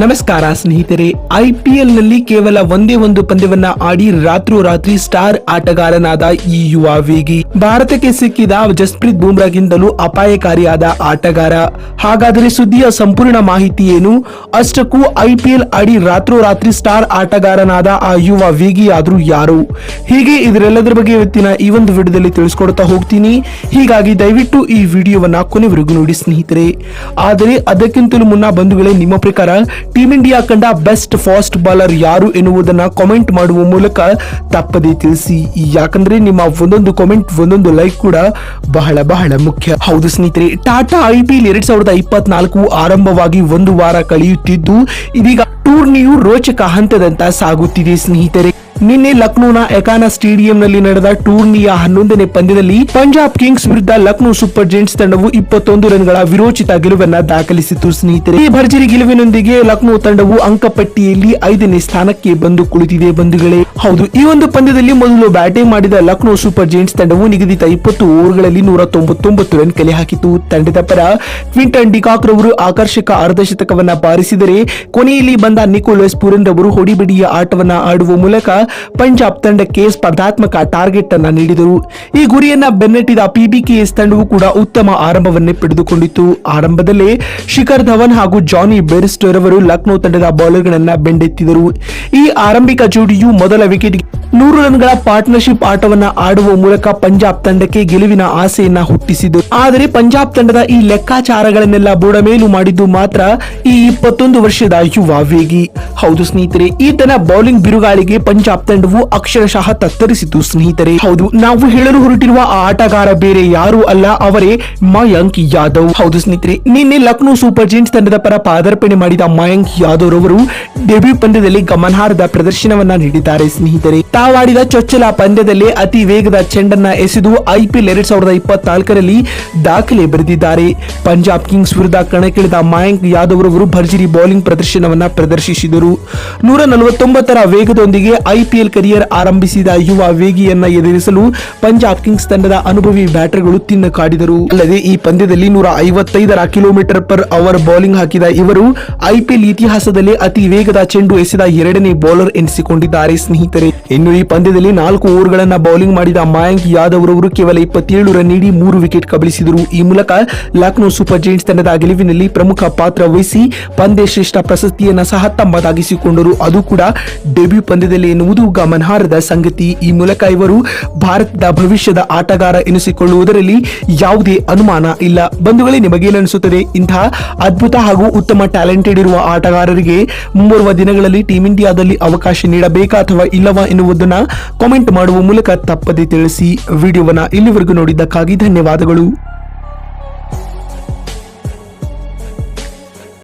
ನಮಸ್ಕಾರ ಸ್ನೇಹಿತರೆ ಐಪಿಎಲ್ನಲ್ಲಿ ಕೇವಲ ಒಂದೇ ಒಂದು ಪಂದ್ಯವನ್ನ ಆಡಿ ರಾತ್ರೋರಾತ್ರಿ ಸ್ಟಾರ್ ಆಟಗಾರನಾದ ಈ ಯುವ ವೇಗಿ. ಭಾರತಕ್ಕೆ ಸಿಕ್ಕಿದ ಜಸ್ಪ್ರೀತ್ ಬುಮ್ರಾಗಿಂದಲೂ ಅಪಾಯಕಾರಿಯಾದ ಆಟಗಾರ. ಹಾಗಾದರೆ ಸುದ್ದಿಯ ಸಂಪೂರ್ಣ ಮಾಹಿತಿ ಏನು? ಅಷ್ಟಕ್ಕೂ ಐಪಿಎಲ್ ಆಡಿ ರಾತ್ರೋರಾತ್ರಿ ಸ್ಟಾರ್ ಆಟಗಾರನಾದ ಆ ಯುವ ವೇಗಿ ಆದ್ರೂ ಯಾರು? ಹೀಗೆ ಇದರೆಲ್ಲದರ ಬಗ್ಗೆ ಇವತ್ತಿನ ಈ ಒಂದು ವಿಡಿಯೋದಲ್ಲಿ ತಿಳಿಸ್ಕೊಡ್ತಾ ಹೋಗ್ತೀನಿ. ಹೀಗಾಗಿ ದಯವಿಟ್ಟು ಈ ವಿಡಿಯೋವನ್ನ ಕೊನೆವರೆಗೂ ನೋಡಿ ಸ್ನೇಹಿತರೆ. ಆದರೆ ಅದಕ್ಕಿಂತಲೂ ಮುನ್ನ ಬಂಧುಗಳೇ, ನಿಮ್ಮ ಪ್ರಕಾರ ಟೀಂ ಇಂಡಿಯಾ ಕಂಡ ಬೆಸ್ಟ್ ಫಾಸ್ಟ್ ಬಾಲರ್ ಯಾರು ಎನ್ನುವುದನ್ನ ಕಾಮೆಂಟ್ ಮಾಡುವ ಮೂಲಕ ತಪ್ಪದೇ ತಿಳಿಸಿ. ಯಾಕಂದ್ರೆ ನಿಮ್ಮ ಒಂದೊಂದು ಕಾಮೆಂಟ್ ಒಂದೊಂದು ಲೈಕ್ ಕೂಡ ಬಹಳ ಬಹಳ ಮುಖ್ಯ. ಹೌದು ಸ್ನೇಹಿತರೆ ಟಾಟಾ ಐಪಿಎಲ್ ಎರಡ್ ಸಾವಿರದ ಇಪ್ಪತ್ನಾಲ್ಕು ಆರಂಭವಾಗಿ ಒಂದು ವಾರ ಕಳೆಯುತ್ತಿದ್ದು, ಇದೀಗ ಟೂರ್ನಿಯು ರೋಚಕ ಹಂತದಂತ ಸಾಗುತ್ತಿದೆ ಸ್ನೇಹಿತರೆ. ನಿನ್ನೆ ಲಕ್ನೋನ ಎಕಾನ ಸ್ಟೇಡಿಯಂನಲ್ಲಿ ನಡೆದ ಟೂರ್ನಿಯ ಹನ್ನೊಂದನೇ ಪಂದ್ಯದಲ್ಲಿ ಪಂಜಾಬ್ ಕಿಂಗ್ಸ್ ವಿರುದ್ಧ ಲಕ್ನೋ ಸೂಪರ್ ಜೆಂಟ್ಸ್ ತಂಡವು ಇಪ್ಪತ್ತೊಂದು ರನ್ಗಳ ವಿರೋಚಿತ ಗೆಲುವನ್ನ ದಾಖಲಿಸಿತು ಸ್ನೇಹಿತರೆ, ಈ ಭರ್ಜರಿ ಗೆಲುವಿನೊಂದಿಗೆ ಲಕ್ನೋ ತಂಡವು ಅಂಕಪಟ್ಟಿಯಲ್ಲಿ ಐದನೇ ಸ್ಥಾನಕ್ಕೆ ಬಂದು ಕುಳಿತಿದೆ ಬಂಧುಗಳೇ. ಹೌದು, ಈ ಒಂದು ಪಂದ್ಯದಲ್ಲಿ ಮೊದಲು ಬ್ಯಾಟಿಂಗ್ ಮಾಡಿದ ಲಕ್ನೋ ಸೂಪರ್ ಜೆಂಟ್ಸ್ ತಂಡವು ನಿಗದಿತ ಇಪ್ಪತ್ತು ಓವರ್ಗಳಲ್ಲಿ ನೂರ ತೊಂಬತ್ತೊಂಬತ್ತು ರನ್ ಕಲೆ ಹಾಕಿತು ತಂಡದ ಪರ ಕ್ವಿಂಟನ್ ಡಿಕಾಕ್ ರವರು ಆಕರ್ಷಕ ಅರ್ಧಶತಕವನ್ನ ಬಾರಿಸಿದರೆ ಕೊನೆಯಲ್ಲಿ ಬಂದ ನಿಕೋಲಸ್ ಪುರನ್ ರವರು ಹೊಡಿಬಿಡಿಯ ಆಟವನ್ನ ಆಡುವ ಮೂಲಕ ಪಂಜಾಬ್ ತಂಡಕ್ಕೆ ಸ್ಪರ್ಧಾತ್ಮಕ ಟಾರ್ಗೆಟ್ ಅನ್ನ ನೀಡಿದರು. ಈ ಗುರಿಯನ್ನ ಬೆನ್ನಟ್ಟಿದ ಪಿಬಿಕೆಎಸ್ ತಂಡವು ಕೂಡ ಉತ್ತಮ ಆರಂಭವನ್ನೇ ಪಡೆದುಕೊಂಡಿತ್ತು. ಆರಂಭದಲ್ಲೇ ಶಿಖರ್ ಧವನ್ ಹಾಗೂ ಜಾನಿ ಬೆರಿಸ್ಟರ್ ಅವರು ಲಕ್ನೋ ತಂಡದ ಬೌಲರ್ಗಳನ್ನ ಬೆಂಡೆತ್ತಿದರು. ಈ ಆರಂಭಿಕ ಜೋಡಿಯು ಮೊದಲ ವಿಕೆಟ್ ನೂರು ರನ್ಗಳ ಪಾರ್ಟ್ನರ್ಶಿಪ್ ಆಟವನ್ನ ಆಡುವ ಮೂಲಕ ಪಂಜಾಬ್ ತಂಡಕ್ಕೆ ಗೆಲುವಿನ ಆಸೆಯನ್ನ ಹುಟ್ಟಿಸಿದ್ದು. ಆದರೆ ಪಂಜಾಬ್ ತಂಡದ ಈ ಲೆಕ್ಕಾಚಾರಗಳನ್ನೆಲ್ಲ ಬುಡಮೇಲು ಮಾಡಿದ್ದು ಮಾತ್ರ ಈ ಇಪ್ಪತ್ತೊಂದು ವರ್ಷದ ಯುವ ವೇಗಿ. ಹೌದು ಸ್ನೇಹಿತರೆ, ಈತನ ಬೌಲಿಂಗ್ ಬಿರುಗಾಳಿಗೆ ಪಂಜಾಬ್ ತಂಡವು ಅಕ್ಷರಶಃ ತತ್ತರಿಸಿತು ಸ್ನೇಹಿತರೆ. ಹೌದು, ನಾವು ಹೇಳಲು ಹೊರಟಿರುವ ಆಟಗಾರ ಬೇರೆ ಯಾರು ಅಲ್ಲ, ಅವರೇ ಮಯಾಂಕ್ ಯಾದವ್. ಹೌದು ಸ್ನೇಹಿತರೆ, ನಿನ್ನೆ ಲಕ್ನೋ ಸೂಪರ್ ಜೈಂಟ್ಸ್ ತಂಡದ ಪರ ಪಾದಾರ್ಪಣೆ ಮಾಡಿದ ಮಯಾಂಕ್ ಯಾದವ್ ರವರು ಡೆಬ್ಯೂ ಪಂದ್ಯದಲ್ಲಿ ಗಮನಾರ್ಹದ ಪ್ರದರ್ಶನವನ್ನ ನೀಡಿದ್ದಾರೆ ಸ್ನೇಹಿತರೆ. ತಾವಾಡಿದ ಚೊಚ್ಚಲ ಪಂದ್ಯದಲ್ಲಿ ಅತಿ ವೇಗದ ಚೆಂಡನ್ನ ಎಸೆದು ಐಪಿಎಲ್ ಎರಡ್ ಸಾವಿರದ ಇಪ್ಪತ್ನಾಲ್ಕರಲ್ಲಿ ದಾಖಲೆ ಬರೆದಿದ್ದಾರೆ. ಪಂಜಾಬ್ ಕಿಂಗ್ಸ್ ವಿರುದ್ಧ ಕಣಕ್ಕಿಳಿದ ಮಯಾಂಕ್ ಯಾದವ್ ರವರು ಭರ್ಜರಿ ಬೌಲಿಂಗ್ ಪ್ರದರ್ಶನವನ್ನ ಪ್ರದರ್ಶಿಸಿದರು. ನೂರ ನಲವತ್ತೊಂಬತ್ತರ ವೇಗದೊಂದಿಗೆ ಐಪಿಎಲ್ ಕರಿಯರ್ ಆರಂಭಿಸಿದ ಯುವ ವೇಗಿಯನ್ನ ಎದುರಿಸಲು ಪಂಜಾಬ್ ಕಿಂಗ್ಸ್ ತಂಡದ ಅನುಭವಿ ಬ್ಯಾಟರ್ಗಳು ತಿನ್ನ ಕಾಡಿದರು. ಅಲ್ಲದೆ ಈ ಪಂದ್ಯದಲ್ಲಿ ನೂರ ಐವತ್ತೈದರ ಕಿಲೋಮೀಟರ್ ಪರ್ ಅವರ್ ಬೌಲಿಂಗ್ ಹಾಕಿದ ಇವರು ಐಪಿಎಲ್ ಇತಿಹಾಸದಲ್ಲಿ ಅತಿ ವೇಗದ ಚೆಂಡು ಎಸೆದ ಎರಡನೇ ಬೌಲರ್ ಎನಿಸಿಕೊಂಡಿದ್ದಾರೆ. ಸ್ನೇಹಿತರೆ, ಇನ್ನು ಈ ಪಂದ್ಯದಲ್ಲಿ ನಾಲ್ಕು ಓವರ್ಗಳನ್ನ ಬೌಲಿಂಗ್ ಮಾಡಿದ ಮಯಾಂಕ್ ಯಾದವ್ ಅವರು ಕೇವಲ ಇಪ್ಪತ್ತೇಳು ರನ್ ನೀಡಿ ಮೂರು ವಿಕೆಟ್ ಕಬಳಿಸಿದರು. ಈ ಮೂಲಕ ಲಕ್ನೋ ಸೂಪರ್ ಜೈಂಟ್ಸ್ ತಂಡದ ಗೆಲುವಿನಲ್ಲಿ ಪ್ರಮುಖ ಪಾತ್ರ ವಹಿಸಿ ಪಂದ್ಯ ಶ್ರೇಷ್ಠ ಪ್ರಶಸ್ತಿಯನ್ನ ಸಹ ತಮ್ಮದಾಗಿಸಿಕೊಂಡರು ಅದು ಕೂಡ ಡೆಬ್ಯೂ ಪಂದ್ಯದಲ್ಲಿ ಎನ್ನುವುದು ಗಮನಾರ್ಹದ ಸಂಗತಿ. ಈ ಮೂಲಕ ಇವರು ಭಾರತದ ಭವಿಷ್ಯದ ಆಟಗಾರ ಎನಿಸಿಕೊಳ್ಳುವುದರಲ್ಲಿ ಯಾವುದೇ ಅನುಮಾನ ಇಲ್ಲ. ಬಂಧುಗಳೇ ನಿಮಗೇನನಿಸುತ್ತದೆ ಇಂತಹ ಅದ್ಭುತ ಹಾಗೂ ಉತ್ತಮ ಟ್ಯಾಲೆಂಟೆಡ್ ಇರುವ ಆಟಗಾರರಿಗೆ ಮುಂಬರುವ ದಿನಗಳಲ್ಲಿ ಟೀಂ ಇಂಡಿಯಾದಲ್ಲಿ ಅವಕಾಶ ನೀಡಬೇಕಾ ಅಥವಾ ಇಲ್ಲವಾ ಎನ್ನುವುದನ್ನ ಕಾಮೆಂಟ್ ಮಾಡುವ ಮೂಲಕ ತಪ್ಪದೆ ತಿಳಿಸಿ ವಿಡಿಯೋವನ್ನ ಇಲ್ಲಿವರೆಗೂ ನೋಡಿದ್ದಕ್ಕಾಗಿ ಧನ್ಯವಾದಗಳು.